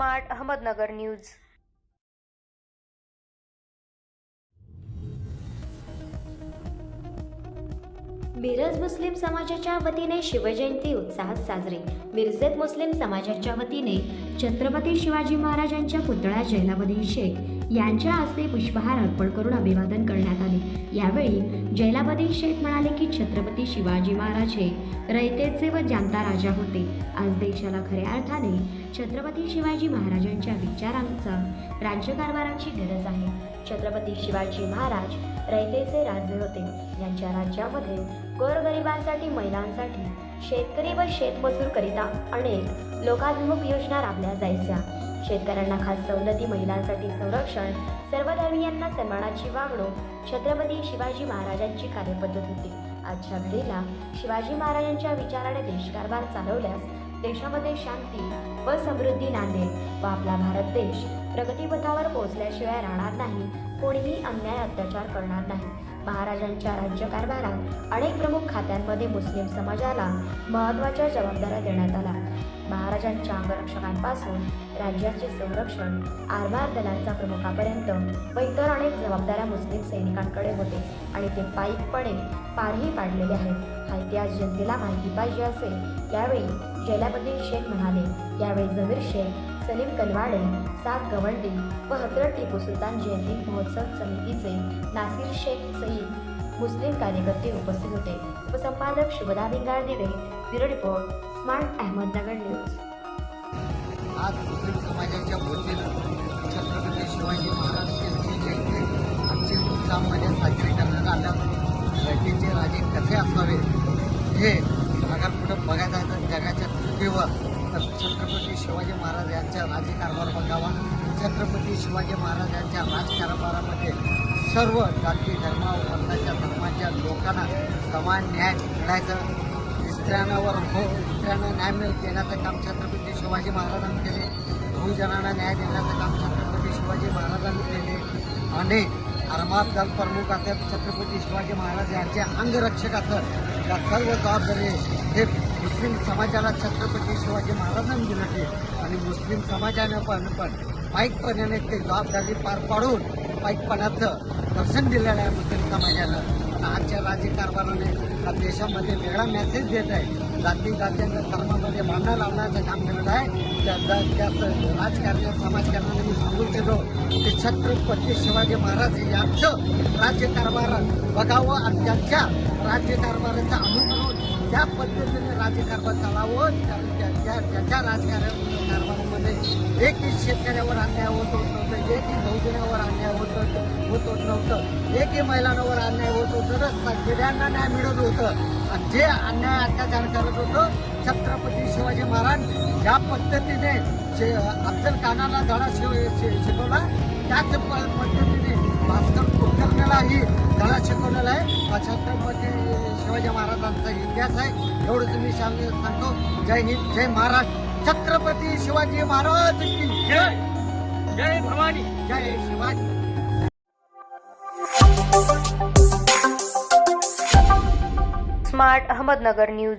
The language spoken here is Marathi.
Smart Ahmednagar news. मिरज मुस्लिम समाजाच्या वतीने शिवजयंती उत्साहात साजरी. मिरजेत मुस्लिम समाजाच्या वतीने छत्रपती शिवाजी महाराजांच्या पुतळा जैलाबदी शेख यांच्या हस्ते पुष्पहार अर्पण करून अभिवादन करण्यात आले. यावेळी जैलाबदी शेख म्हणाले की छत्रपती शिवाजी महाराज हे रयतेचे व जाणता राजा होते. आज देशाला खऱ्या अर्थाने छत्रपती शिवाजी महाराजांच्या विचारांचा राज्यकारभाराची गरज आहे. छत्रपती शिवाजी महाराज रयतेचे राजे होते. यांच्या राज्यामध्ये गोरगरिबांसाठी महिलांसाठी शेतकरी व शेतमजूर करिता अनेक लोकाभिमुख योजना राबल्या जायच्या. शेतकऱ्यांना खास सवलती महिलांसाठी संरक्षण सर्वधर्मियांना सन्मानाची वागणूक छत्रपती शिवाजी महाराजांची कार्यपद्धत होती. आजच्या घडीला शिवाजी महाराजांच्या विचाराने देशकारभार चालवल्यास देशामध्ये शांती व समृद्धी नांदेल व आपला भारत देश प्रगतीपथावर पोहोचल्याशिवाय राहणार नाही कोणीही अन्याय अत्याचार करणार नाही. महाराजांच्या राज्यकारभारात अनेक प्रमुख खात्यांमध्ये मुस्लिम समाजाला महत्त्वाच्या जबाबदाऱ्या देण्यात आल्या. पोलिसांच्या अंगरक्षकांपासून राज्याचे संरक्षण आरमार दलांचा प्रमुखापर्यंत व इतर अनेक जबाबदाऱ्या मुस्लिम सैनिकांकडे होते आणि ते पायीकपणे पारही पाडलेले आहेत. हा इतिहास जनतेला माहिती पाहिजे असेल यावेळी जैलाबद्दीन शेख म्हणाले यावेळी जमीर शेख सलीम कलवाडे सात गवंडी व हजरत टिपू सुलतान जयंती महोत्सव समितीचे नासिर शेख सईद मुस्लिम कार्यकर्ते उपस्थित होते. उपसंपादक Shubhada Bhingardive bureau report smart Ahmednagar news. आज मुस्लिम समाजाच्या वतीनं छत्रपती शिवाजी महाराज यांची जयंती आजची उत्साहामध्ये साजरी करण्यात आल्या. जयंतीचे राजे कसे असावे हे जगात कुठं बघायचं आहे. तर जगाच्या पृथ्वीवर तर छत्रपती शिवाजी महाराज यांचा राजकारभार बघावा. छत्रपती शिवाजी महाराज यांच्या राजकारभारामध्ये सर्व जाती धर्म वर्णाच्या धर्माच्या लोकांना समान न्याय मिळायचं. स्त्रियांवर हो स्त्रियांना न्याय मिळ देण्याचं काम छत्रपती शिवाजी महाराजांनी केले. बहुजनांना न्याय देण्याचं काम छत्रपती शिवाजी महाराजांनी केले. आणि आरमात दल प्रमुख असत छत्रपती शिवाजी महाराज यांचे अंगरक्षक असत या सर्व जबाबदारी हे मुस्लिम समाजाला छत्रपती शिवाजी महाराजांनी दिलं की आणि मुस्लिम समाजाने पण पण पाईकपणाने ते जबाबदारी पार पाडून पाईकपणाचं दर्शन दिलेलं आहे मुस्लिम समाजाला आजच्या राजकारभाराने देशामध्ये वेगळा मेसेज देत आहे. जाती जातींच्या धर्मामध्ये भांडण लावण्याचं काम करत आहे. त्या त्या- राजकारण्या समाजकारणाने मी सांगू इच्छितो की छत्रपती शिवाजी महाराज यांचं राज्यकारभार बघावं आणि त्यांच्या राज्यकारभाराचं अनुकरण त्या पद्धतीने राज्यकारभार चालावं. त्या- त्याच्या राजकारण कारभारामध्ये शेतकऱ्यावर अन्याय होत होत नव्हतं एकही बहुजनावर अन्याय होत होत होत नव्हतं एकही महिलांवर अन्याय होत होतं तर सगळ्यांना न्याय मिळत होतं. आणि जे अन्याय अत्याचार करत होतं छत्रपती शिवाजी महाराज ज्या पद्धतीने शे- अफजल खानाला धडा शिव शि- शिकवला त्याच पद्धतीने भास्कर कुलकर्णीलाही धडा शिकवलेला आहे. हा छत्रपती शिवाजी महाराजांचा इतिहास आहे. एवढंच मी सांग सांगतो. जय हिंद जय महाराज छत्रपती शिवाजी महाराज की जय. जय भवानी. जय शिवाजी. Smart Ahmednagar news.